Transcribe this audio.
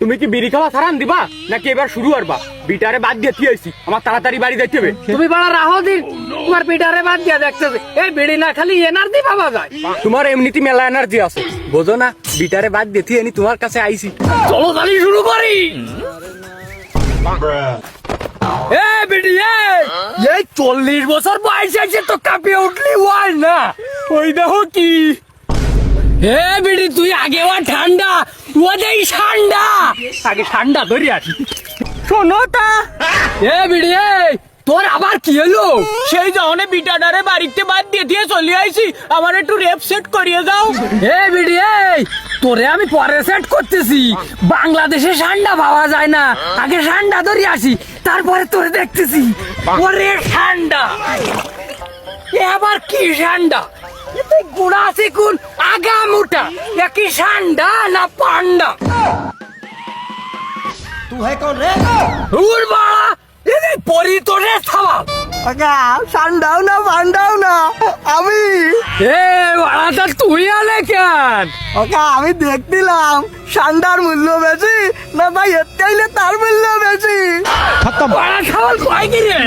তুমি কি বিড়ি খাওয়া ছাড়ান দিবা? নাকি এবার শুরু করবা? বিটারে বাদ দিয়ে থিয়েছি আমার তাড়াতাড়ি বাড়ি যাইতে হবে। তুমি বাড়া রাহো দিন তোমার পিটারে বাদ দিয়া দেখতেছে। এই বিড়ি না খালি এনার্জি পাওয়া যায়। তোমার এমনিতে মেলা এনার্জি আছে। বোঝো না বিটারে বাদ দিয়ে থিয়ে তোমার কাছে আইছি। চলো তাহলে শুরু করি। এ এই, এই চল্লিশ বছর বয়স আছে তো কাঁপিয়ে উঠলি ওয়াই না। ওই দেখো কি হে বিড়ি তুই আগে ওয়া ঠান্ডা ওদের ঠান্ডা। আগে ঠান্ডা ধরি আসি। শোনো তা। এ বিড়ি তোর আবার কি হলো? সেই যখন বিটাডারে বাড়িতে বাদ দিয়ে দিয়ে চলে আইছি আমার একটু রেপ সেট করিয়ে দাও। এ বিড়ি তোরে আমি পরে সেট করতেছি। বাংলাদেশে ঠান্ডা পাওয়া যায় না। আগে ঠান্ডা ধরে আসি তারপরে তোরে দেখতেছি। ওরে ঠান্ডা। এ আবার কি ঠান্ডা? এ গুড়া আগা মোটা কি সান্ডা না পান্ডা। হে কোন রে? পরি তো রে আগা সান্ডাও না পান্ডাও না আমি। এ বাড়াটা তুই আলে কেন? আমি দেখছিলাম সান্ডার মূল্য বেশি না ভাই এটাইলে তার মূল্য বেশি। খতম বাড়া কয় কি রে